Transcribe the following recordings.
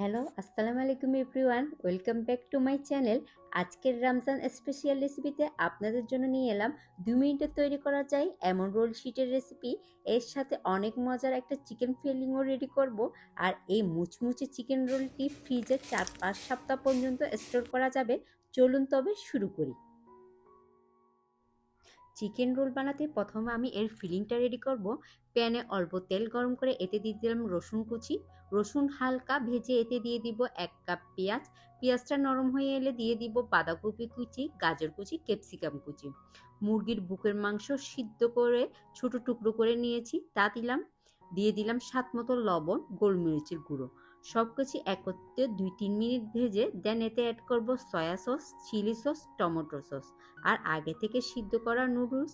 Hello আসসালামু আলাইকুম everyone welcome back to my channel আজকের রমজান স্পেশাল রেসিপিতে আপনাদের জন্য নিয়ে এলাম দু মিনিটে তৈরি করা যায় এমন রোল শিটের রেসিপি এর সাথে অনেক মজার একটা চিকেন ফিলিংও রেডি করব। আর এই মুচমুচে চিকেন রোলটি ফ্রিজে চার পাঁচ সপ্তাহ পর্যন্ত স্টোর করা যাবে। চলুন তবে শুরু করি। চিকেন রোল বানাতে প্রথমে আমি এর ফিলিংটা রেডি করব। প্যানে অল্প তেল গরম করে এতে দিয়ে দিলাম রসুন কুচি। রসুন হালকা ভেজে এতে দিয়ে দিব এক কাপ পেঁয়াজ। পেঁয়াজটা নরম হয়ে এলে দিয়ে দিব বাঁধাকপি কুচি, গাজর কুচি ক্যাপসিকাম কুচি। মুরগির বুকের মাংস সিদ্ধ করে ছোট টুকরো করে নিয়েছি, তা দিলাম। দিয়ে দিলাম স্বাদ মতো লবণ, গোলমরিচের গুঁড়ো। সব কিছু একত্রে দুই তিন মিনিট ভেজে দেন এতে অ্যাড করব soya sauce chilli sauce tomato sauce আর আগে থেকে সিদ্ধ করা নুডলস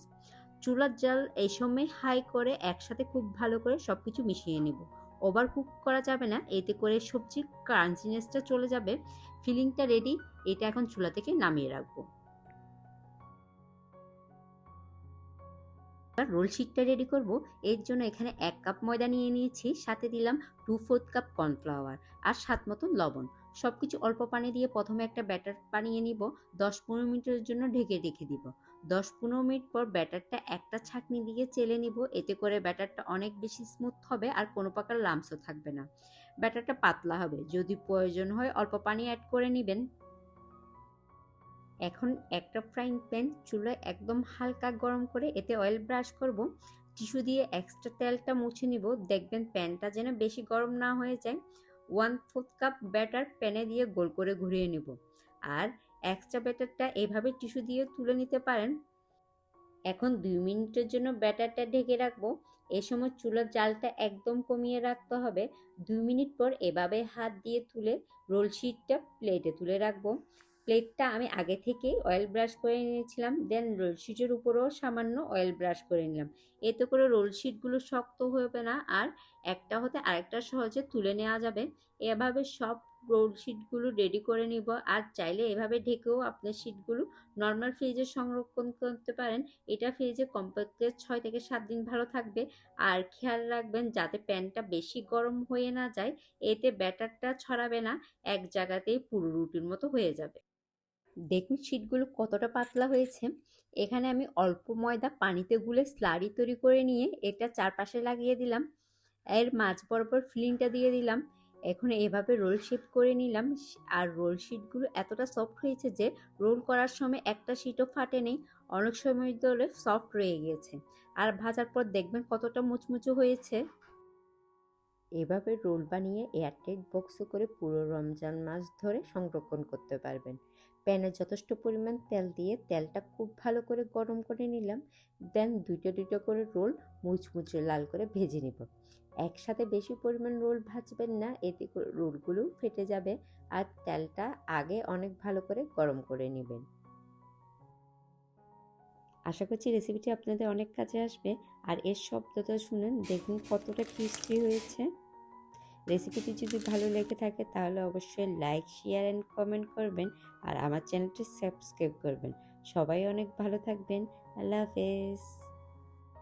চুলার জাল এই সময় হাই করে একসাথে খুব ভালো করে সব কিছু মিশিয়ে নেব। ওভার কুক করা যাবে না, এতে করে সবজির ক্রাঞ্চিনেসটা চলে যাবে। ফিলিংটা রেডি এটা এখন চুলা থেকে নামিয়ে রাখব। রোল শিটটা রেডি করব। এর জন্য এখানে এক কাপ ময়দা নিয়ে নিয়েছি, সাথে দিলাম টু ফোর্থ কাপ কর্নফ্লাওয়ার আর স্বাদ মতন লবণ। সব কিছু অল্প পানি দিয়ে প্রথমে একটা ব্যাটার বানিয়ে নিব। দশ পনেরো মিনিটের জন্য ঢেকে রেখে দিব। দশ পনেরো মিনিট পর ব্যাটারটা একটা ছাঁকনি দিয়ে চেলে নিব। এতে করে ব্যাটারটা অনেক বেশি স্মুথ হবে আর কোনো প্রকার লামসও থাকবে না। ব্যাটারটা পাতলা হবে। যদি প্রয়োজন হয় অল্প পানি অ্যাড করে নেবেন। এখন একটা ফ্রাইং প্যান চুলায় একদম হালকা গরম করে এতে অয়েল ব্রাশ করব টিস্যু দিয়ে এক্সট্রা তেলটা মুছে নিব, দেখবেন প্যানটা যেন বেশি গরম না হয়ে যায়। ওয়ান ফোর্থ কাপ ব্যাটার প্যানে দিয়ে গোল করে ঘুরিয়ে নেব। আর এক্সট্রা ব্যাটারটা এভাবে টিস্যু দিয়ে তুলে নিতে পারেন। এখন দুই মিনিটের জন্য ব্যাটারটা ঢেকে রাখব। এ সময় চুলার জালটা একদম কমিয়ে রাখতে হবে। দুই মিনিট পর এভাবে হাত দিয়ে তুলে রোল শিটটা প্লেটে তুলে রাখব। প্লেটটা আমি আগে থেকেই অয়েল ব্রাশ করে নিয়েছিলাম দেন রোল শিটের উপরেও সামান্য অয়েল ব্রাশ করে নিলাম। এতে করে রোল শিটগুলো শক্ত হবে না, আর একটা হতে আরেকটা সহজে তুলে নেওয়া যাবে। এভাবে সব রোল শিটগুলো রেডি করে নিব, আর চাইলে এভাবে ঢেকেও আপনার শিটগুলো নর্মাল ফ্রিজে সংরক্ষণ করতে পারেন। এটা ফ্রিজে কমপক্ষে ছয় থেকে সাত দিন ভালো থাকবে। আর খেয়াল রাখবেন, যাতে প্যানটা বেশি গরম হয়ে না যায়, এতে ব্যাটারটা ছড়াবে না, এক জায়গাতেই পুরো রুটির মতো হয়ে যাবে। দেখুন শিটগুলো কতটা পাতলা হয়েছে। এখানে আমি অল্প ময়দা পানিতে গুলে স্লারি তৈরি করে নিয়ে এটা চারপাশে লাগিয়ে দিলাম। এর মাঝ বরাবর ফিলিংটা দিয়ে দিলাম। এখন এভাবে রোল শেপ করে নিলাম। আর রোল শিটগুলো এতটা সফট হয়েছে যে রোল করার সময় একটা শিটও ফাটে নেই। অনেক সময় ধরে সফট রয়ে গিয়েছে। আর ভাজার পর দেখবেন কতটা মুচমুচো হয়েছে। এভাবে রোল বানিয়ে এয়ারটাইট বক্সে করে পুরো রমজান মাস ধরে সংরক্ষণ করতে পারবেন। প্যানে যথেষ্ট পরিমাণ তেল দিয়ে তেলটা খুব ভালো করে গরম করে নিলাম। দেন দুইটা দুইটা করে রোল মুচমুচে লাল করে ভেজে নিব। একসাথে বেশি পরিমাণ রোল ভাজবেন না, এতে রোলগুলো ফেটে যাবে আর তেলটা আগে অনেক ভালো করে গরম করে নেবেন। আশা করছি রেসিপিটি আপনাদের অনেক কাজে আসবে। আর এর শব্দটা শুনেন, দেখুন কতটা ক্রিস্পি হয়েছে। রেসিপিটি যদি ভালো লেগে থাকে তাহলে অবশ্যই লাইক শেয়ার অ্যান্ড কমেন্ট করবেন আর আমার চ্যানেলটি সাবস্ক্রাইব করবেন। সবাই অনেক ভালো থাকবেন। আল্লাহ হাফেজ।